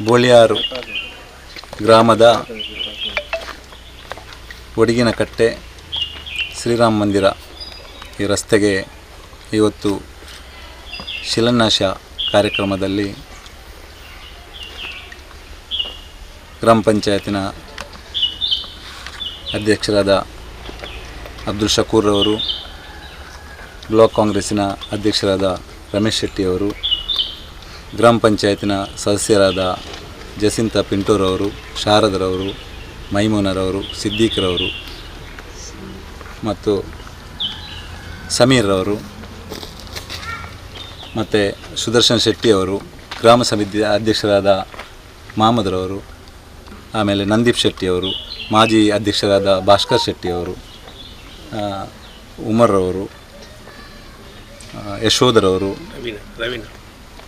ಬೋಳಿಯಾರು ಗ್ರಾಮದ ಒಡಗಿನ ಕಟ್ಟೆ ಶ್ರೀರಾಮ ಮಂದಿರ ಈ ರಸ್ತೆಗೆ ಇವತ್ತು ಶಿಲಾನ್ಯಾಸ ಕಾರ್ಯಕ್ರಮದಲ್ಲಿ ಗ್ರಾಮ ಪಂಚಾಯತಿನ ಅಧ್ಯಕ್ಷರಾದ ಅಬ್ದುಲ್ ಶಕೂರ್ ಅವರು, ಬ್ಲಾಕ್ ಕಾಂಗ್ರೆಸ್ಸಿನ ಅಧ್ಯಕ್ಷರಾದ ರಮೇಶ್ ಶೆಟ್ಟಿಯವರು ಗ್ರಾಮ ಪಂಚಾಯತಿನ ಸದಸ್ಯರಾದ ಜಸಿಂತ ಪಿಂಟೂರವರು, ಶಾರದರವರು, ಮೈಮೂನರವರು, ಸಿದ್ದೀಕ್ರವರು ಮತ್ತು ಸಮೀರ್ರವರು ಮತ್ತು ಸುದರ್ಶನ್ ಶೆಟ್ಟಿಯವರು, ಗ್ರಾಮ ಸಮಿತಿ ಅಧ್ಯಕ್ಷರಾದ ಮಹಮ್ಮದ್ರವರು ಆಮೇಲೆ ನಂದೀಪ್ ಶೆಟ್ಟಿಯವರು, ಮಾಜಿ ಅಧ್ಯಕ್ಷರಾದ ಭಾಸ್ಕರ್ ಶೆಟ್ಟಿಯವರು ಉಮರ್ರವರು ಯಶೋಧರವರು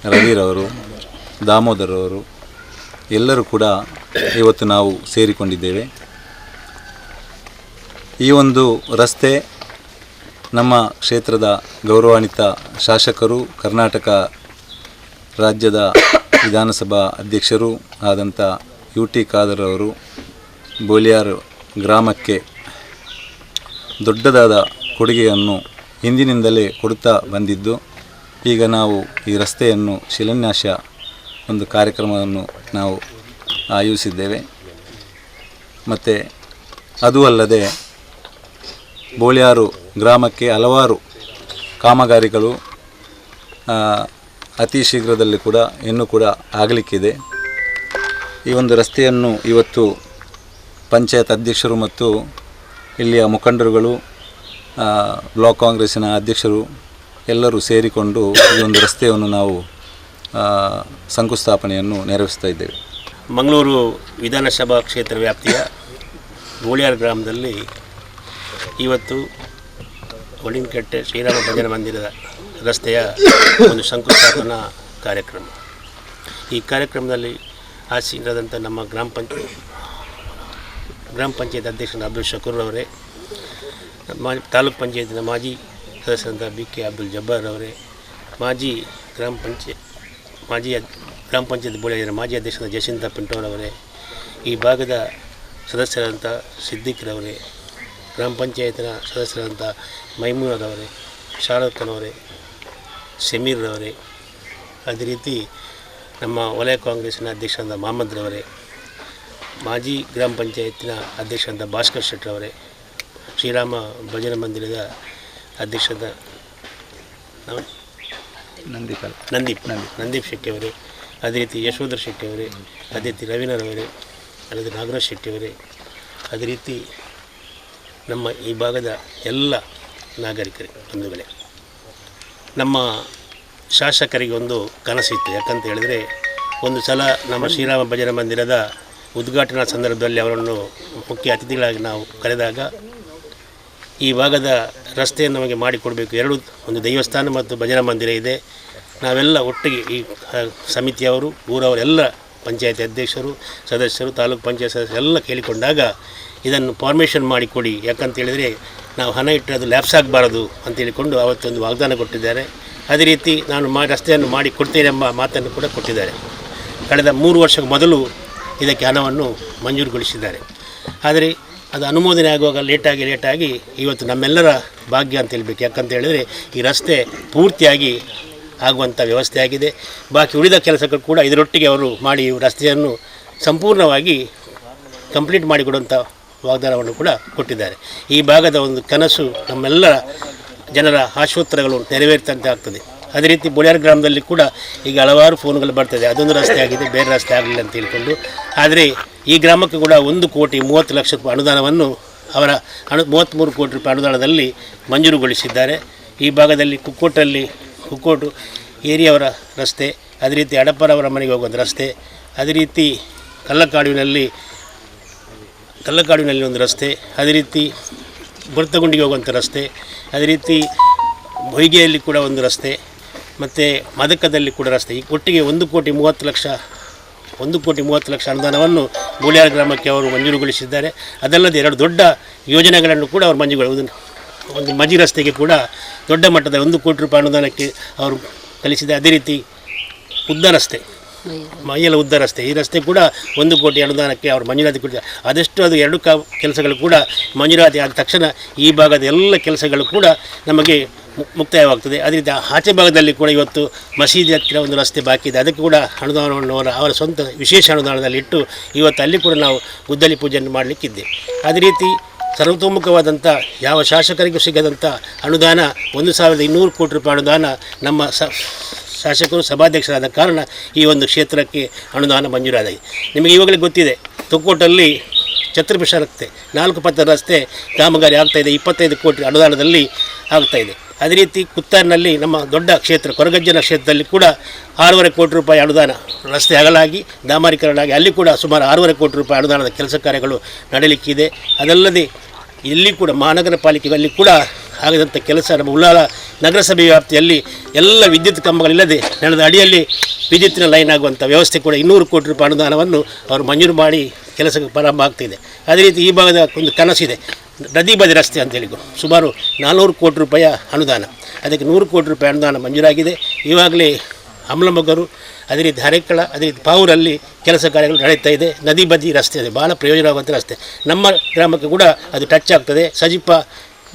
ರವಿರವರು ದಾಮೋದರ್ ಅವರು, ಎಲ್ಲರೂ ಕೂಡ ಇವತ್ತು ನಾವು ಸೇರಿಕೊಂಡಿದ್ದೇವೆ. ಈ ಒಂದು ರಸ್ತೆ ನಮ್ಮ ಕ್ಷೇತ್ರದ ಗೌರವಾನ್ವಿತ ಶಾಸಕರು, ಕರ್ನಾಟಕ ರಾಜ್ಯದ ವಿಧಾನಸಭಾ ಅಧ್ಯಕ್ಷರು ಆದಂಥ ಯು ಟಿ ಖಾದರ್ ಅವರು, ಬೋಲಿಯಾರ್ ಗ್ರಾಮಕ್ಕೆ ದೊಡ್ಡದಾದ ಕೊಡುಗೆಯನ್ನು ಹಿಂದಿನಿಂದಲೇ ಕೊಡುತ್ತಾ ಬಂದಿದ್ದು ಈಗ ನಾವು ಈ ರಸ್ತೆಯನ್ನು ಶಿಲಾನ್ಯಾಸ ಒಂದು ಕಾರ್ಯಕ್ರಮವನ್ನು ನಾವು ಆಯೋಜಿಸಿದ್ದೇವೆ. ಮತ್ತು ಅದು ಅಲ್ಲದೆ ಬೋಳಿಯಾರು ಗ್ರಾಮಕ್ಕೆ ಹಲವಾರು ಕಾಮಗಾರಿಗಳು ಅತಿ ಶೀಘ್ರದಲ್ಲಿ ಕೂಡ, ಇನ್ನೂ ಕೂಡ ಆಗಲಿಕ್ಕಿದೆ. ಈ ಒಂದು ರಸ್ತೆಯನ್ನು ಇವತ್ತು ಪಂಚಾಯತ್ ಅಧ್ಯಕ್ಷರು ಮತ್ತು ಇಲ್ಲಿಯ ಮುಖಂಡರುಗಳು ಬ್ಲಾಕ್ ಕಾಂಗ್ರೆಸ್ಸಿನ ಅಧ್ಯಕ್ಷರು ಎಲ್ಲರೂ ಸೇರಿಕೊಂಡು ಈ ಒಂದು ರಸ್ತೆಯನ್ನು ನಾವು ಶಂಕುಸ್ಥಾಪನೆಯನ್ನು ನೆರವೇರಿಸ್ತಾ ಇದ್ದೇವೆ. ಮಂಗಳೂರು ವಿಧಾನಸಭಾ ಕ್ಷೇತ್ರ ವ್ಯಾಪ್ತಿಯ ಗೋಳಿಯಾರ್ ಗ್ರಾಮದಲ್ಲಿ ಇವತ್ತು ಒಳಿನಕಟ್ಟೆ ಶ್ರೀರಾಮ ಭಜನ ಮಂದಿರದ ರಸ್ತೆಯ ಒಂದು ಶಂಕುಸ್ಥಾಪನಾ ಕಾರ್ಯಕ್ರಮ. ಈ ಕಾರ್ಯಕ್ರಮದಲ್ಲಿ ಆಸೀನರಾದಂಥ ನಮ್ಮ ಗ್ರಾಮ ಪಂಚಾಯತ್ ಗ್ರಾಮ ಪಂಚಾಯತ್ ಅಧ್ಯಕ್ಷ ಅಬ್ದುಲ್ ಶಕೂರ್ ಅವರೇ ತಾಲೂಕ್ ಪಂಚಾಯತಿನ ಮಾಜಿ ಸದಸ್ಯರಾದ ಬಿ ಕೆ ಅಬ್ದುಲ್ ಜಬ್ಬಾರ್ ಅವರೇ. ಮಾಜಿ ಗ್ರಾಮ ಪಂಚಾಯತ್ ಮಾಜಿ ಗ್ರಾಮ ಪಂಚಾಯತ್ ಬೋಳಿಯರ ಮಾಜಿ ಅಧ್ಯಕ್ಷರಾದ ಪಿಂಟೋರ್ ಅವರೇ, ಈ ಭಾಗದ ಸದಸ್ಯರಾದಂಥ ಸಿದ್ದಿಕ್ರವರೇ ಗ್ರಾಮ ಪಂಚಾಯತ್ನ ಸದಸ್ಯರಾದಂಥ ಮೈಮೂನರವರೇ ಶಾರತ್ನವರೇ ಸಮೀರ್ರವರೇ ಅದೇ ರೀತಿ ನಮ್ಮ ವಲಯ ಕಾಂಗ್ರೆಸ್ನ ಅಧ್ಯಕ್ಷರಾದ ಮಹಮ್ಮದ್ರವರೇ ಮಾಜಿ ಗ್ರಾಮ ಪಂಚಾಯತ್ನ ಅಧ್ಯಕ್ಷರಾದ ಭಾಸ್ಕರ್ ಶೆಟ್ಟರವರೇ ಶ್ರೀರಾಮ ಭಜನ ಮಂದಿರದ ಅಧ್ಯಕ್ಷರಾದ ನಂದೀಪ್ ನಂದೀಪ್. ನಂದೀಪ್. ನಂದೀಪ್ ಶೆಟ್ಟಿ ಅವರೇ ಅದೇ ರೀತಿ ಯಶೋಧರ್ ಶೆಟ್ಟಿ ಅವರೇ ಅದೇ ರೀತಿ ರವೀನರವರೇ ಅಲ್ಲದೆ ನಾಗರಾಜ್ ಶೆಟ್ಟಿ ಅವರೇ ಅದೇ ರೀತಿ ನಮ್ಮ ಈ ಭಾಗದ ಎಲ್ಲ ನಾಗರಿಕರೇ ಬಂಧುಗಳೇ. ನಮ್ಮ ಶಾಸಕರಿಗೆ ಒಂದು ಕನಸಿತ್ತು ಯಾಕಂತ ಹೇಳಿದರೆ ಒಂದು ಸಲ ನಮ್ಮ ಶ್ರೀರಾಮ ಭಜನ ಮಂದಿರದ ಉದ್ಘಾಟನಾ ಸಂದರ್ಭದಲ್ಲಿ ಅವರನ್ನು ಮುಖ್ಯ ಅತಿಥಿಗಳಾಗಿ ನಾವು ಕರೆದಾಗ ಈ ಭಾಗದ ರಸ್ತೆಯನ್ನು ನಮಗೆ ಮಾಡಿಕೊಡಬೇಕು. ಎರಡು ಒಂದು ದೇವಸ್ಥಾನ ಮತ್ತು ಭಜನಾ ಮಂದಿರ ಇದೆ. ನಾವೆಲ್ಲ ಒಟ್ಟಿಗೆ ಈ ಸಮಿತಿಯವರು ಊರವರೆಲ್ಲ ಪಂಚಾಯತಿ ಅಧ್ಯಕ್ಷರು, ಸದಸ್ಯರು, ತಾಲೂಕು ಪಂಚಾಯತ್ ಸದಸ್ಯರು ಎಲ್ಲ ಕೇಳಿಕೊಂಡಾಗ ಇದನ್ನು ಫಾರ್ಮೇಷನ್ ಮಾಡಿಕೊಡಿ. ಯಾಕಂತೇಳಿದರೆ ನಾವು ಹಣ ಇಟ್ಟರೆ ಅದು ಲ್ಯಾಪ್ಸ್ ಆಗಬಾರದು ಅಂತ ಹೇಳಿಕೊಂಡು ಅವತ್ತೊಂದು ವಾಗ್ದಾನ ಕೊಟ್ಟಿದ್ದಾರೆ. ಅದೇ ರೀತಿ ನಾನು ಮಾ, ರಸ್ತೆಯನ್ನು ಮಾಡಿ ಕೊಡ್ತೇನೆ ಎಂಬ ಮಾತನ್ನು ಕೂಡ ಕೊಟ್ಟಿದ್ದಾರೆ. ಕಳೆದ ಮೂರು ವರ್ಷಕ್ಕೆ ಮೊದಲು ಇದಕ್ಕೆ ಹಣವನ್ನು ಮಂಜೂರುಗೊಳಿಸಿದ್ದಾರೆ. ಆದರೆ ಅದು ಅನುಮೋದನೆ ಆಗುವಾಗ ಲೇಟಾಗಿ ಲೇಟಾಗಿ ಇವತ್ತು ನಮ್ಮೆಲ್ಲರ ಭಾಗ್ಯ ಅಂತ ಹೇಳ್ಬೇಕು. ಯಾಕಂತ ಹೇಳಿದರೆ ಈ ರಸ್ತೆ ಪೂರ್ತಿಯಾಗಿ ಆಗುವಂಥ ವ್ಯವಸ್ಥೆ ಆಗಿದೆ. ಬಾಕಿ ಉಳಿದ ಕೆಲಸಗಳು ಕೂಡ ಇದರೊಟ್ಟಿಗೆ ಅವರು ಮಾಡಿ ರಸ್ತೆಯನ್ನು ಸಂಪೂರ್ಣವಾಗಿ ಕಂಪ್ಲೀಟ್ ಮಾಡಿಕೊಡುವಂಥ ವಾಗ್ದಾನವನ್ನು ಕೂಡ ಕೊಟ್ಟಿದ್ದಾರೆ. ಈ ಭಾಗದ ಒಂದು ಕನಸು ನಮ್ಮೆಲ್ಲರ ಜನರ ಆಶೋತ್ತರಗಳು ನೆರವೇರ್ತಂತೆ ಆಗ್ತದೆ. ಅದೇ ರೀತಿ ಬುಳಿಯಾರ್ ಗ್ರಾಮದಲ್ಲಿ ಕೂಡ ಈಗ ಹಲವಾರು ಫೋನ್ಗಳು ಬರ್ತದೆ. ಅದೊಂದು ರಸ್ತೆ ಆಗಿದೆ, ಬೇರೆ ರಸ್ತೆ ಆಗಲಿಲ್ಲ ಅಂತ ಹೇಳಿಕೊಂಡು. ಆದರೆ ಈ ಗ್ರಾಮಕ್ಕೆ ಕೂಡ ಒಂದು ಕೋಟಿ ಮೂವತ್ತು ಲಕ್ಷ ರೂಪಾಯಿ ಅನುದಾನವನ್ನು ಅವರ ಅನು ಮೂವತ್ತ್ಮೂರು ಕೋಟಿ ರೂಪಾಯಿ ಅನುದಾನದಲ್ಲಿ ಮಂಜೂರುಗೊಳಿಸಿದ್ದಾರೆ. ಈ ಭಾಗದಲ್ಲಿ ಕುಕ್ಕೋಟಲ್ಲಿ, ಕುಕ್ಕೋಟು ಏರಿಯವರ ರಸ್ತೆ, ಅದೇ ರೀತಿ ಅಡಪ್ಪರವರ ಮನೆಗೆ ಹೋಗುವಂಥ ರಸ್ತೆ, ಅದೇ ರೀತಿ ಕಲ್ಲಕಾಡುವಿನಲ್ಲಿ ಕಲ್ಲಕಾಡುವಿನಲ್ಲಿ ಒಂದು ರಸ್ತೆ, ಅದೇ ರೀತಿ ಬುರ್ತಗುಂಡಿಗೆ ಹೋಗುವಂಥ ರಸ್ತೆ, ಅದೇ ರೀತಿ ಹೊಯ್ಗೆಯಲ್ಲಿ ಕೂಡ ಒಂದು ರಸ್ತೆ ಮತ್ತು ಮದಕದಲ್ಲಿ ಕೂಡ ರಸ್ತೆ. ಈ ಒಟ್ಟಿಗೆ ಒಂದು ಕೋಟಿ ಮೂವತ್ತು ಲಕ್ಷ, ಒಂದು ಕೋಟಿ ಮೂವತ್ತು ಲಕ್ಷ ಅನುದಾನವನ್ನು ಮೂಲ್ಯಾರ ಗ್ರಾಮಕ್ಕೆ ಅವರು ಮಂಜೂರುಗೊಳಿಸಿದ್ದಾರೆ. ಅದಲ್ಲದೆ ಎರಡು ದೊಡ್ಡ ಯೋಜನೆಗಳನ್ನು ಕೂಡ ಅವರು ಮಂಜೂರು ಒಂದು ಒಂದು ಮಜಿ ರಸ್ತೆಗೆ ಕೂಡ ದೊಡ್ಡ ಮಟ್ಟದ ಒಂದು ಕೋಟಿ ರೂಪಾಯಿ ಅನುದಾನಕ್ಕೆ ಅವರು ಕಲಿಸಿದೆ ಅದೇ ರೀತಿ ಉದ್ದ ರಸ್ತೆ. ಮೈಯಲ ಉದ್ದ ರಸ್ತೆ ಈ ರಸ್ತೆ ಕೂಡ ಒಂದು ಕೋಟಿ ಅನುದಾನಕ್ಕೆ ಅವರು ಮಂಜೂರಾತಿ ಕೊಡ್ತಾರೆ ಆದಷ್ಟು ಅದು ಎರಡು ಕ ಕೆಲಸಗಳು ಕೂಡ ಮಂಜೂರಾತಿ ಆದ ತಕ್ಷಣ ಈ ಭಾಗದ ಎಲ್ಲ ಕೆಲಸಗಳು ಕೂಡ ನಮಗೆ ಮುಕ್ತಾಯವಾಗ್ತದೆ. ಅದೇ ರೀತಿ ಆಚೆ ಭಾಗದಲ್ಲಿ ಕೂಡ ಇವತ್ತು ಮಸೀದಿ ಹತ್ತಿರ ಒಂದು ರಸ್ತೆ ಬಾಕಿ ಇದೆ. ಅದಕ್ಕೆ ಕೂಡ ಅನುದಾನವನ್ನು ಅವರ ಅವರ ಸ್ವಂತ ವಿಶೇಷ ಅನುದಾನದಲ್ಲಿ ಇಟ್ಟು ಇವತ್ತು ಅಲ್ಲಿ ಕೂಡ ನಾವು ಗುದ್ದಲಿ ಪೂಜೆಯನ್ನು ಮಾಡಲಿಕ್ಕಿದ್ದೆ. ಅದೇ ರೀತಿ ಸರ್ವತೋಮುಖವಾದಂಥ ಯಾವ ಶಾಸಕರಿಗೂ ಸಿಗದಂಥ ಅನುದಾನ ಒಂದು ಸಾವಿರದ ಇನ್ನೂರು ಕೋಟಿ ರೂಪಾಯಿ ಅನುದಾನ ನಮ್ಮ ಸ ಶಾಸಕರು ಸಭಾಧ್ಯಕ್ಷರಾದ ಕಾರಣ ಈ ಒಂದು ಕ್ಷೇತ್ರಕ್ಕೆ ಅನುದಾನ ಮಂಜೂರಾಗಿದೆ ನಿಮಗೆ ಇವಾಗಲೇ ಗೊತ್ತಿದೆ, ತುಕ್ಕೋಟಲ್ಲಿ ಛತ್ರಪಿಷ ರಸ್ತೆ ನಾಲ್ಕು ಪಥ ರಸ್ತೆ ಕಾಮಗಾರಿ ಆಗ್ತಾಯಿದೆ ಇಪ್ಪತ್ತೈದು ಕೋಟಿ ಅನುದಾನದಲ್ಲಿ ಆಗ್ತಾಯಿದೆ ಅದೇ ರೀತಿ ಕುತ್ತಾರ್ನಲ್ಲಿ ನಮ್ಮ ದೊಡ್ಡ ಕ್ಷೇತ್ರ, ಕೊರಗಜ್ಜನ ಕ್ಷೇತ್ರದಲ್ಲಿ ಕೂಡ ಆರೂವರೆ ಕೋಟಿ ರೂಪಾಯಿ ಅನುದಾನ ರಸ್ತೆ ಅಗಲಾಗಿ ದಾಮರೀಕರಣ ಆಗಿ ಅಲ್ಲಿ ಕೂಡ ಸುಮಾರು ಆರೂವರೆ ಕೋಟಿ ರೂಪಾಯಿ ಅನುದಾನದ ಕೆಲಸ ಕಾರ್ಯಗಳು ನಡೆಯಲಿಕ್ಕಿದೆ ಅದಲ್ಲದೆ ಇಲ್ಲಿ ಕೂಡ ಮಹಾನಗರ ಪಾಲಿಕೆಯಲ್ಲಿ ಕೂಡ ಆಗದಂಥ ಕೆಲಸ ನಮ್ಮ ಉಳ್ಳಾಲ ನಗರಸಭೆ ವ್ಯಾಪ್ತಿಯಲ್ಲಿ ಎಲ್ಲ ವಿದ್ಯುತ್ ಕಂಬಗಳಿಲ್ಲದೆ ನೆಲದ ಅಡಿಯಲ್ಲಿ ವಿದ್ಯುತ್ತಿನ ಲೈನ್ ಆಗುವಂಥ ವ್ಯವಸ್ಥೆ ಕೂಡ ಇನ್ನೂರು ಕೋಟಿ ರೂಪಾಯಿ ಅನುದಾನವನ್ನು ಅವರು ಮಂಜೂರು ಮಾಡಿ ಕೆಲಸಕ್ಕೆ ಪ್ರಾರಂಭ ಆಗ್ತಿದೆ. ಅದೇ ರೀತಿ ಈ ಭಾಗದ ಒಂದು ಕನಸಿದೆ ನದಿ ಬದಿ ರಸ್ತೆ ಅಂತೇಳಿ ಸುಮಾರು ನಾಲ್ನೂರು ಕೋಟಿ ರೂಪಾಯಿಯ ಅನುದಾನ. ಅದಕ್ಕೆ ನೂರು ಕೋಟಿ ರೂಪಾಯಿ ಅನುದಾನ ಮಂಜೂರಾಗಿದೆ. ಇವಾಗಲೇ ಹಮ್ಲಮೊಗ್ಗರು ಅದೇ ರೀತಿ ಹರೇಕಳ, ಅದೇ ರೀತಿ ಪಾವೂರಲ್ಲಿ ಕೆಲಸ ಕಾರ್ಯಗಳು ನಡೀತಾ ಇದೆ. ನದಿ ಬದಿ ರಸ್ತೆ ಇದೆ ಭಾಳ ಪ್ರಯೋಜನವಾಗುವಂಥ ರಸ್ತೆ. ನಮ್ಮ ಗ್ರಾಮಕ್ಕೆ ಕೂಡ ಅದು ಟಚ್ ಆಗ್ತದೆ. ಸಜಿಪ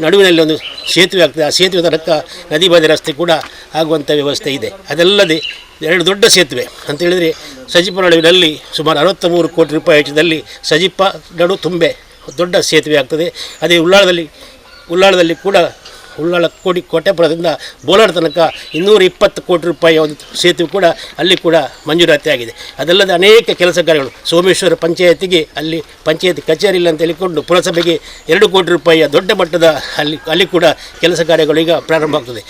ನಡುವಿನಲ್ಲಿ ಒಂದು ಸೇತುವೆ ಆಗ್ತದೆ. ಆ ಸೇತುವೆ ತನಕ ನದಿ ಬದಿ ರಸ್ತೆ ಕೂಡ ಆಗುವಂಥ ವ್ಯವಸ್ಥೆ ಇದೆ. ಅದಲ್ಲದೆ ಎರಡು ದೊಡ್ಡ ಸೇತುವೆ ಅಂತ ಹೇಳಿದರೆ ಸಜಿಪ ನಡುವಿನಲ್ಲಿ ಸುಮಾರು ಅರವತ್ತ ಮೂರು ಕೋಟಿ ರೂಪಾಯಿ ವೆಚ್ಚದಲ್ಲಿ ಸಜಿಪ ನಡು ತುಂಬೆ ದೊಡ್ಡ ಸೇತುವೆ ಆಗ್ತದೆ. ಅದೇ ಉಳ್ಳಾಳದಲ್ಲಿ ಉಳ್ಳಾಳದಲ್ಲಿ ಕೂಡ ಉಳ್ಳಾಳ ಕೋಡಿ ಕೋಟೆಪುರದಿಂದ ಬೋಲಾರ ತನಕ ಇನ್ನೂರ ಇಪ್ಪತ್ತು ಕೋಟಿ ರೂಪಾಯಿ ಒಂದು ಸೇತುವೆ ಕೂಡ ಅಲ್ಲಿ ಕೂಡ ಮಂಜೂರಾತಿ ಆಗಿದೆ. ಅದಲ್ಲದೆ ಅನೇಕ ಕೆಲಸ ಕಾರ್ಯಗಳು. ಸೋಮೇಶ್ವರ ಪಂಚಾಯತಿಗೆ ಅಲ್ಲಿ ಪಂಚಾಯತಿ ಕಚೇರಿ ಇಲ್ಲ ಅಂತ ಹೇಳಿಕೊಂಡು ಪುರಸಭೆಗೆ ಎರಡು ಕೋಟಿ ರೂಪಾಯಿಯ ದೊಡ್ಡ ಮಟ್ಟದ ಅಲ್ಲಿ ಅಲ್ಲಿ ಕೂಡ ಕೆಲಸ ಕಾರ್ಯಗಳು ಈಗ ಪ್ರಾರಂಭ ಆಗ್ತದೆ.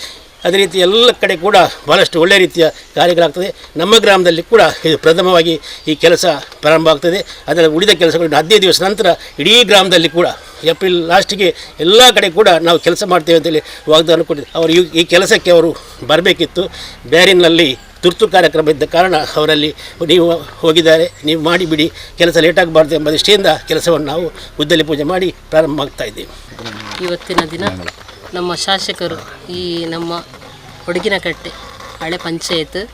ಅದೇ ರೀತಿ ಎಲ್ಲ ಕಡೆ ಕೂಡ ಭಾಳಷ್ಟು ಒಳ್ಳೆಯ ರೀತಿಯ ಕಾರ್ಯಗಳಾಗ್ತದೆ. ನಮ್ಮ ಗ್ರಾಮದಲ್ಲಿ ಕೂಡ ಇದು ಪ್ರಥಮವಾಗಿ ಈ ಕೆಲಸ ಪ್ರಾರಂಭ ಆಗ್ತದೆ. ಅದರ ಉಳಿದ ಕೆಲಸಗಳು ಹದಿನೈದು ದಿವಸ ನಂತರ ಇಡೀ ಗ್ರಾಮದಲ್ಲಿ ಕೂಡ ಏಪ್ರಿಲ್ ಲಾಸ್ಟಿಗೆ ಎಲ್ಲ ಕಡೆ ಕೂಡ ನಾವು ಕೆಲಸ ಮಾಡ್ತೇವೆ ಅಂತೇಳಿ ವಾಗ್ದಾನ ಕೊಟ್ಟಿದ್ದೆ ಅವರು ಈ- ಕೆಲಸಕ್ಕೆ ಅವರು ಬರಬೇಕಿತ್ತು. ಬ್ಯಾರಿನಲ್ಲಿ ತುರ್ತು ಕಾರ್ಯಕ್ರಮ ಇದ್ದ ಕಾರಣ ಅವರಲ್ಲಿ ನೀವು ಹೋಗಿದ್ದಾರೆ. ನೀವು ಮಾಡಿಬಿಡಿ ಕೆಲಸ ಲೇಟಾಗಬಾರ್ದು ಎಂಬ ದೃಷ್ಟಿಯಿಂದ ಕೆಲಸವನ್ನು ನಾವು ಉದ್ದಲಿ ಪೂಜೆ ಮಾಡಿ ಪ್ರಾರಂಭ ಆಗ್ತಾ ಇದ್ದೀವಿ. ಇವತ್ತಿನ ದಿನ ನಮ್ಮ ಶಾಸಕರು ಈ ನಮ್ಮ ಹೊಡಗಿನಕಟ್ಟೆ ಹಳೆ ಪಂಚಾಯತ್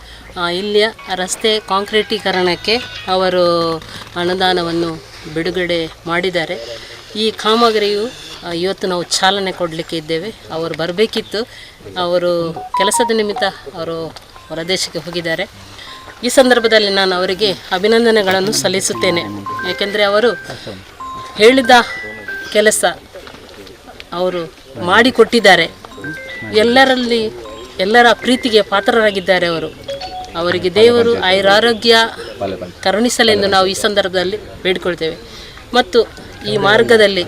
ಇಲ್ಲಿಯ ರಸ್ತೆ ಕಾಂಕ್ರೀಟೀಕರಣಕ್ಕೆ ಅವರು ಅನುದಾನವನ್ನು ಬಿಡುಗಡೆ ಮಾಡಿದ್ದಾರೆ. ಈ ಕಾಮಗಾರಿಯು ಇವತ್ತು ನಾವು ಚಾಲನೆ ಕೊಡಲಿಕ್ಕೆ ಇದ್ದೇವೆ. ಅವರು ಬರಬೇಕಿತ್ತು. ಅವರು ಕೆಲಸದ ನಿಮಿತ್ತ ಅವರು ಹೊರದೇಶಕ್ಕೆ ಹೋಗಿದ್ದಾರೆ. ಈ ಸಂದರ್ಭದಲ್ಲಿ ನಾನು ಅವರಿಗೆ ಅಭಿನಂದನೆಗಳನ್ನು ಸಲ್ಲಿಸುತ್ತೇನೆ. ಏಕೆಂದರೆ ಅವರು ಹೇಳಿದ ಕೆಲಸ ಅವರು ಮಾಡಿಕೊಟ್ಟಿದ್ದಾರೆ. ಎಲ್ಲರಲ್ಲಿ ಎಲ್ಲರ ಪ್ರೀತಿಗೆ ಪಾತ್ರರಾಗಿದ್ದಾರೆ ಅವರು. ಅವರಿಗೆ ದೇವರು ಆಯುರಾರೋಗ್ಯ ಕರುಣಿಸಲೆಂದು ನಾವು ಈ ಸಂದರ್ಭದಲ್ಲಿ ಬೇಡಿಕೊಳ್ತೇವೆ. ಮತ್ತು ಈ ಮಾರ್ಗದಲ್ಲಿ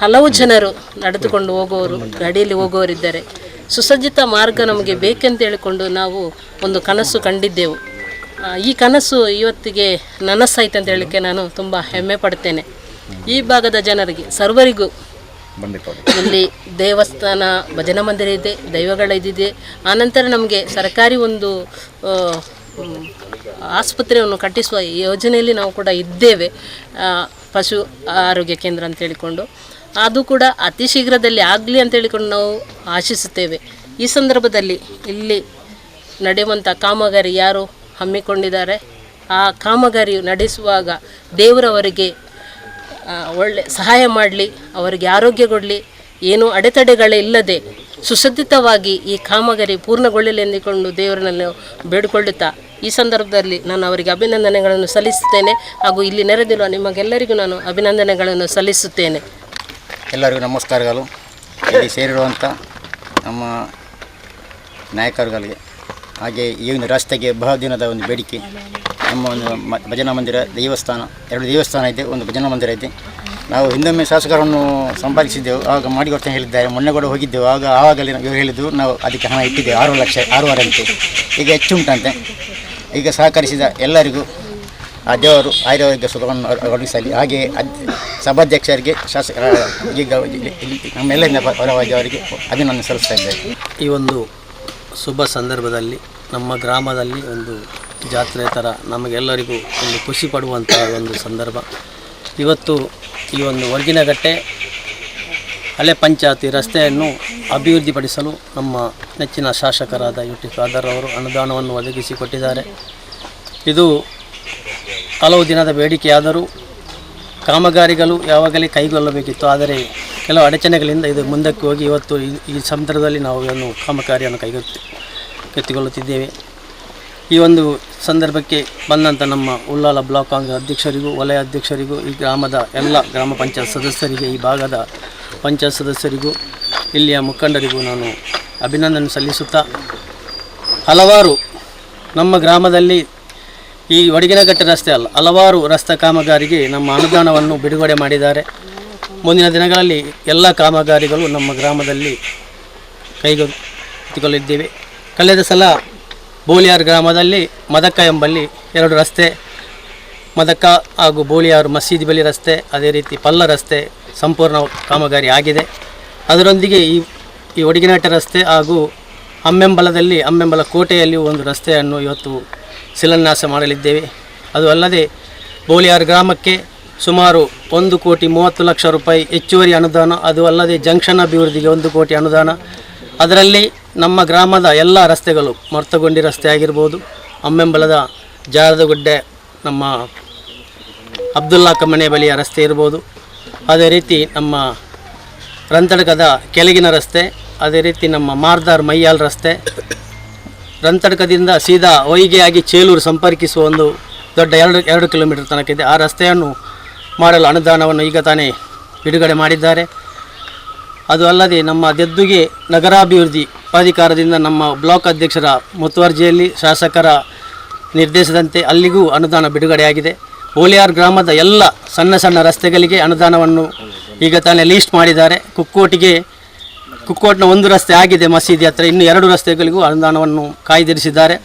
ಹಲವು ಜನರು ನಡೆದುಕೊಂಡು ಹೋಗುವವರು, ಗಾಡಿಯಲ್ಲಿ ಹೋಗುವವರಿದ್ದಾರೆ. ಸುಸಜ್ಜಿತ ಮಾರ್ಗ ನಮಗೆ ಬೇಕೆಂತ ಹೇಳಿಕೊಂಡು ನಾವು ಒಂದು ಕನಸು ಕಂಡಿದ್ದೆವು. ಈ ಕನಸು ಇವತ್ತಿಗೆ ನನಸಾಯ್ತು ಅಂತ ಹೇಳಲಿಕ್ಕೆ ನಾನು ತುಂಬ ಹೆಮ್ಮೆ ಪಡ್ತೇನೆ. ಈ ಭಾಗದ ಜನರಿಗೆ, ಸರ್ವರಿಗೂ ಇಲ್ಲಿ ದೇವಸ್ಥಾನ, ಭಜನಾ ಮಂದಿರ ಇದೆ ದೈವಗಳ ಇದಿದೆ ಆನಂತರ ನಮಗೆ ಸರ್ಕಾರಿ ಒಂದು ಆಸ್ಪತ್ರೆಯನ್ನು ಕಟ್ಟಿಸುವ ಯೋಜನೆಯಲ್ಲಿ ನಾವು ಕೂಡ ಇದ್ದೇವೆ. ಪಶು ಆರೋಗ್ಯ ಕೇಂದ್ರ ಅಂತ ಹೇಳಿಕೊಂಡು, ಅದು ಕೂಡ ಅತಿ ಶೀಘ್ರದಲ್ಲಿ ಆಗಲಿ ಅಂತ ಹೇಳಿಕೊಂಡು ನಾವು ಆಶಿಸುತ್ತೇವೆ. ಈ ಸಂದರ್ಭದಲ್ಲಿ ಇಲ್ಲಿ ನಡೆಯುವಂಥ ಕಾಮಗಾರಿ ಯಾರು ಹಮ್ಮಿಕೊಂಡಿದ್ದಾರೆ, ಆ ಕಾಮಗಾರಿಯು ನಡೆಸುವಾಗ ದೇವರವರಿಗೆ ಒಳ್ಳೆ ಸಹಾಯ ಮಾಡಲಿ, ಅವರಿಗೆ ಆರೋಗ್ಯ ಕೊಡಲಿ, ಏನೂ ಅಡೆತಡೆಗಳೇ ಇಲ್ಲದೆ ಸುಸಜ್ಜಿತವಾಗಿ ಈ ಕಾಮಗಾರಿ ಪೂರ್ಣಗೊಳ್ಳಲಿ ಎಂದುಕೊಂಡು ದೇವರನ್ನು ಬೇಡಿಕೊಳ್ಳುತ್ತಾ ಈ ಸಂದರ್ಭದಲ್ಲಿ ನಾನು ಅವರಿಗೆ ಅಭಿನಂದನೆಗಳನ್ನು ಸಲ್ಲಿಸುತ್ತೇನೆ ಹಾಗೂ ಇಲ್ಲಿ ನೆರೆದಿರುವ ನಿಮಗೆಲ್ಲರಿಗೂ ನಾನು ಅಭಿನಂದನೆಗಳನ್ನು ಸಲ್ಲಿಸುತ್ತೇನೆ. ಎಲ್ಲರಿಗೂ ನಮಸ್ಕಾರಗಳು. ಇಲ್ಲಿ ಸೇರಿರುವಂಥ ನಮ್ಮ ನಾಯಕರುಗಳಿಗೆ, ಹಾಗೆ ಈ ಒಂದು ರಸ್ತೆಗೆ ಬಹುದಿನದ ಒಂದು ಬೇಡಿಕೆ, ನಮ್ಮ ಒಂದು ಭಜನಾ ಮಂದಿರ ದೇವಸ್ಥಾನ, ಎರಡು ದೇವಸ್ಥಾನ ಇದೆ, ಒಂದು ಭಜನಾ ಮಂದಿರ ಇದೆ. ನಾವು ಹಿಂದೊಮ್ಮೆ ಶಾಸಕರನ್ನು ಸಂಪಾದಿಸಿದ್ದೆವು ಆವಾಗ ಮಾಡಿಕೊಡ್ತೇನೆ ಹೇಳಿದ್ದಾರೆ, ಮೊನ್ನೆ ಕೂಡ ಹೋಗಿದ್ದೆವು, ಆಗ, ಆವಾಗಲೇ ಇವರು ಹೇಳಿದ್ದು ನಾವು ಅದಕ್ಕೆ ಹಣ ಇಟ್ಟಿದ್ದೆವು, ಆರು ಲಕ್ಷ, ಆರೂವರೆ ಅಂತೆ. ಈಗ ಹೆಚ್ಚು ಉಂಟಂತೆ. ಈಗ ಸಹಕರಿಸಿದ ಎಲ್ಲರಿಗೂ ಆ ದೇವರು ಆಯುರ್ವೇದ ಸುಖವನ್ನು ಒದಗಿಸಲಿ. ಹಾಗೆ ಅದ್, ಸಭಾಧ್ಯಕ್ಷರಿಗೆ, ಶಾಸಕ ಈಗ ನಮ್ಮೆಲ್ಲರಿಂದ ಪರವಾಗಿ ಅವರಿಗೆ ಅಭಿನಂದನೆ ಸಲ್ಲಿಸ್ತಾ ಇದ್ದೇವೆ ಈ ಒಂದು ಶುಭ ಸಂದರ್ಭದಲ್ಲಿ, ನಮ್ಮ ಗ್ರಾಮದಲ್ಲಿ ಒಂದು ಜಾತ್ರೆ ಥರ ನಮಗೆಲ್ಲರಿಗೂ ಒಂದು ಖುಷಿ ಪಡುವಂಥ ಒಂದು ಸಂದರ್ಭ. ಇವತ್ತು ಈ ಒಂದು ವರ್ಗಿನಗಟ್ಟೆ ಹಳೆ ಪಂಚಾಯತಿ ರಸ್ತೆಯನ್ನು ಅಭಿವೃದ್ಧಿಪಡಿಸಲು ನಮ್ಮ ನೆಚ್ಚಿನ ಶಾಸಕರಾದ ಯು ಟಿ ಖಾದರ್ ಅವರು ಅನುದಾನವನ್ನು ಒದಗಿಸಿಕೊಟ್ಟಿದ್ದಾರೆ. ಇದು ಹಲವು ದಿನದ ಬೇಡಿಕೆಯಾದರೂ ಕಾಮಗಾರಿಗಳು ಯಾವಾಗಲೇ ಕೈಗೊಳ್ಳಬೇಕಿತ್ತು, ಆದರೆ ಕೆಲವು ಅಡಚಣೆಗಳಿಂದ ಇದು ಮುಂದಕ್ಕೆ ಹೋಗಿ ಇವತ್ತು ಈ- ಸಂದರ್ಭದಲ್ಲಿ ನಾವು ಇದನ್ನು ಕಾಮಗಾರಿಯನ್ನು ಕೈಗೊತ್ತಿ ಎತ್ತಿಕೊಳ್ಳುತ್ತಿದ್ದೇವೆ ಈ ಒಂದು ಸಂದರ್ಭಕ್ಕೆ ಬಂದಂಥ ನಮ್ಮ ಉಳ್ಳಾಲ ಬ್ಲಾಕ್ ಕಾಂಗ್ರೆಸ್ ಅಧ್ಯಕ್ಷರಿಗೂ, ವಲಯ ಅಧ್ಯಕ್ಷರಿಗೂ, ಈ ಗ್ರಾಮದ ಎಲ್ಲ ಗ್ರಾಮ ಪಂಚಾಯತ್ ಸದಸ್ಯರಿಗೆ ಈ ಭಾಗದ ಪಂಚಾಯತ್ ಸದಸ್ಯರಿಗೂ, ಇಲ್ಲಿಯ ಮುಖಂಡರಿಗೂ ನಾನು ಅಭಿನಂದನೆ ಸಲ್ಲಿಸುತ್ತಾ, ಹಲವಾರು ನಮ್ಮ ಗ್ರಾಮದಲ್ಲಿ ಈ ಒಡಗಿನಗಟ್ಟೆ ರಸ್ತೆ ಅಲ್ಲ, ಹಲವಾರು ರಸ್ತೆ ಕಾಮಗಾರಿಗೆ ನಮ್ಮ ಅನುದಾನವನ್ನು ಬಿಡುಗಡೆ ಮಾಡಿದ್ದಾರೆ. ಮುಂದಿನ ದಿನಗಳಲ್ಲಿ ಎಲ್ಲ ಕಾಮಗಾರಿಗಳು ನಮ್ಮ ಗ್ರಾಮದಲ್ಲಿ ಕೈಗೆತ್ತಿಕೊಳ್ಳಿದ್ದೇವೆ ಕಳೆದ ಸಲ ಬೋಲಿಯಾರ್ ಗ್ರಾಮದಲ್ಲಿ ಮದಕ್ಕ ಎಂಬಲ್ಲಿ ಎರಡು ರಸ್ತೆ ಮದಕ ಹಾಗೂ ಬೋಳಿಯಾರು ಮಸೀದಿ ಬಳಿ ರಸ್ತೆ, ಅದೇ ರೀತಿ ಪಲ್ಲ ರಸ್ತೆ ಸಂಪೂರ್ಣ ಕಾಮಗಾರಿ ಆಗಿದೆ. ಅದರೊಂದಿಗೆ ಈ ಈ ಒಡಗಿನಾಟ ರಸ್ತೆ ಹಾಗೂ ಅಮ್ಮೆಂಬಲದಲ್ಲಿ, ಅಮ್ಮೆಂಬಲ ಕೋಟೆಯಲ್ಲಿ ಒಂದು ರಸ್ತೆಯನ್ನು ಇವತ್ತು ಶಿಲಾನ್ಯಾಸ ಮಾಡಲಿದ್ದೇವೆ. ಅದು ಅಲ್ಲದೆ ಬೋಳಿಯಾರ್ ಗ್ರಾಮಕ್ಕೆ ಸುಮಾರು ಒಂದು ಕೋಟಿ ಮೂವತ್ತು ಲಕ್ಷ ರೂಪಾಯಿ ಹೆಚ್ಚುವರಿ ಅನುದಾನ, ಅದು ಅಲ್ಲದೆ ಜಂಕ್ಷನ್ ಅಭಿವೃದ್ಧಿಗೆ ಒಂದು ಕೋಟಿ ಅನುದಾನ. ಅದರಲ್ಲಿ ನಮ್ಮ ಗ್ರಾಮದ ಎಲ್ಲ ರಸ್ತೆಗಳು ಮರ್ತಗೊಂಡಿ ರಸ್ತೆ ಆಗಿರ್ಬೋದು. ಅಮ್ಮೆಂಬಲದ ಜಾರದಗುಡ್ಡೆ ನಮ್ಮ ಅಬ್ದುಲ್ಲಾ ಕಮ್ಮನೆ ಬಳಿಯ ರಸ್ತೆ ಇರ್ಬೋದು. ಅದೇ ರೀತಿ ನಮ್ಮ ರಂತಡಕದ ಕೆಳಗಿನ ರಸ್ತೆ, ಅದೇ ರೀತಿ ನಮ್ಮ ಮಾರ್ದಾರ್ ಮೈಯಾಲ್ ರಸ್ತೆ. ರಂತಡಕದಿಂದ ಸೀದಾ ಹೊಯ್ಗೆಯಾಗಿ ಚೇಲೂರು ಸಂಪರ್ಕಿಸುವ ಒಂದು ದೊಡ್ಡ ಎರಡು ಎರಡು ಕಿಲೋಮೀಟರ್ ತನಕ ಇದೆ. ಆ ರಸ್ತೆಯನ್ನು ಮಾಡಲು ಅನುದಾನವನ್ನು ಈಗ ತಾನೇ ಬಿಡುಗಡೆ ಮಾಡಿದ್ದಾರೆ. ಅದು ಅಲ್ಲದೆ ನಮ್ಮ ದೆದ್ದುಗೆ ನಗರಾಭಿವೃದ್ಧಿ ಪ್ರಾಧಿಕಾರದಿಂದ ನಮ್ಮ ಬ್ಲಾಕ್ ಅಧ್ಯಕ್ಷರ ಮುತುವರ್ಜಿಯಲ್ಲಿ ಶಾಸಕರ ನಿರ್ದೇಶದಂತೆ ಅಲ್ಲಿಗೂ ಅನುದಾನ ಬಿಡುಗಡೆಯಾಗಿದೆ. ಓಲಿಯಾರ್ ಗ್ರಾಮದ ಎಲ್ಲ ಸಣ್ಣ ಸಣ್ಣ ರಸ್ತೆಗಳಿಗೆ ಅನುದಾನವನ್ನು ಈಗ ತಾನೇ ಲೀಸ್ಟ್ ಮಾಡಿದ್ದಾರೆ. ಕುಕ್ಕೋಟಿಗೆ, ಕುಕ್ಕೋಟ್ನ ಒಂದು ರಸ್ತೆ ಆಗಿದೆ ಮಸೀದಿ ಹತ್ರ, ಇನ್ನು ಎರಡು ರಸ್ತೆಗಳಿಗೂ ಅನುದಾನವನ್ನು ಕಾಯ್ದಿರಿಸಿದ್ದಾರೆ.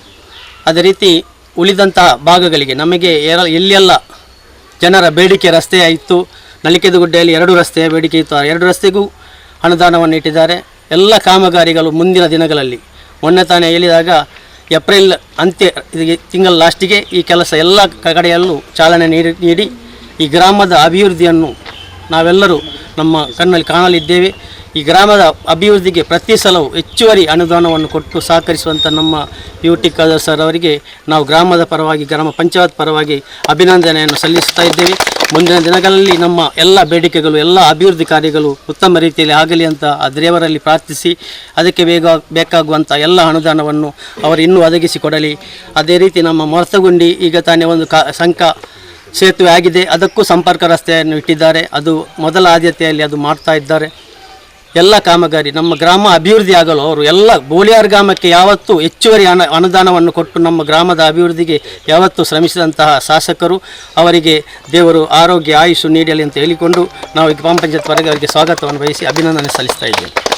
ಅದೇ ರೀತಿ ಉಳಿದಂತಹ ಭಾಗಗಳಿಗೆ ನಮಗೆ ಎರ- ಎಲ್ಲೆಲ್ಲ ಜನರ ಬೇಡಿಕೆ ರಸ್ತೆ ಇತ್ತು ನಲಿಕೆದುಗುಡ್ಡೆಯಲ್ಲಿ ಎರಡು ರಸ್ತೆಯ ಬೇಡಿಕೆ ಇತ್ತು ಎರಡು ರಸ್ತೆಗೂ ಅನುದಾನವನ್ನು ಇಟ್ಟಿದ್ದಾರೆ. ಎಲ್ಲ ಕಾಮಗಾರಿಗಳು ಮುಂದಿನ ದಿನಗಳಲ್ಲಿ, ಮೊನ್ನೆ ತಾನೇ ಹೇಳಿದಾಗ ಏಪ್ರಿಲ್ ಅಂತ್ಯ ತಿಂಗಳ ಲಾಸ್ಟಿಗೆ ಈ ಕೆಲಸ ಎಲ್ಲ ಕಡೆಯಲ್ಲೂ ಚಾಲನೆ ನೀಡಿ ನೀಡಿ ಈ ಗ್ರಾಮದ ಅಭಿವೃದ್ಧಿಯನ್ನು ನಾವೆಲ್ಲರೂ ನಮ್ಮ ಕಣ್ಣಲ್ಲಿ ಕಾಣಲಿದ್ದೇವೆ. ಈ ಗ್ರಾಮದ ಅಭಿವೃದ್ಧಿಗೆ ಪ್ರತಿ ಸಲವೂ ಹೆಚ್ಚುವರಿ ಅನುದಾನವನ್ನು ಕೊಟ್ಟು ಸಹಕರಿಸುವಂಥ ನಮ್ಮ ಯು ಟಿ ಖಾದರ್ ಸರ್ ಅವರಿಗೆ ನಾವು ಗ್ರಾಮದ ಪರವಾಗಿ, ಗ್ರಾಮ ಪಂಚಾಯತ್ ಪರವಾಗಿ ಅಭಿನಂದನೆಯನ್ನು ಸಲ್ಲಿಸ್ತಾ ಇದ್ದೇವೆ. ಮುಂದಿನ ದಿನಗಳಲ್ಲಿ ನಮ್ಮ ಎಲ್ಲ ಬೇಡಿಕೆಗಳು, ಎಲ್ಲ ಅಭಿವೃದ್ಧಿ ಕಾರ್ಯಗಳು ಉತ್ತಮ ರೀತಿಯಲ್ಲಿ ಆಗಲಿ ಅಂತ ಆ ದೇವರಲ್ಲಿ ಪ್ರಾರ್ಥಿಸಿ, ಅದಕ್ಕೆ ಬೇಗ ಬೇಕಾಗುವಂಥ ಎಲ್ಲ ಅನುದಾನವನ್ನು ಅವರು ಇನ್ನೂ ಒದಗಿಸಿಕೊಡಲಿ. ಅದೇ ರೀತಿ ನಮ್ಮ ಮೊರತಗುಂಡಿ ಈಗ ತಾನೇ ಒಂದು ಕ ಸಂಕ ಸೇತುವೆ ಆಗಿದೆ. ಅದಕ್ಕೂ ಸಂಪರ್ಕ ರಸ್ತೆಯನ್ನು ಇಟ್ಟಿದ್ದಾರೆ. ಅದು ಮೊದಲ ಆದ್ಯತೆಯಲ್ಲಿ ಅದು ಮಾಡ್ತಾ ಇದ್ದಾರೆ. ಎಲ್ಲ ಕಾಮಗಾರಿ, ನಮ್ಮ ಗ್ರಾಮ ಅಭಿವೃದ್ಧಿ ಆಗಲು ಅವರು ಎಲ್ಲ ಬೋಳಿಯಾರ್ ಗ್ರಾಮಕ್ಕೆ ಯಾವತ್ತೂ ಹೆಚ್ಚುವರಿ ಅನ, ಅನುದಾನವನ್ನು ಕೊಟ್ಟು ನಮ್ಮ ಗ್ರಾಮದ ಅಭಿವೃದ್ಧಿಗೆ ಯಾವತ್ತೂ ಶ್ರಮಿಸಿದಂತಹ ಶಾಸಕರು, ಅವರಿಗೆ ದೇವರು ಆರೋಗ್ಯ ಆಯುಷು ನೀಡಲಿ ಅಂತ ಹೇಳಿಕೊಂಡು ನಾವು ಗ್ರಾಮ ಪಂಚಾಯತ್ ವರೆಗೆ ಅವರಿಗೆ ಸ್ವಾಗತವನ್ನು ವಹಿಸಿ ಅಭಿನಂದನೆ ಸಲ್ಲಿಸ್ತಾ ಇದ್ದೇವೆ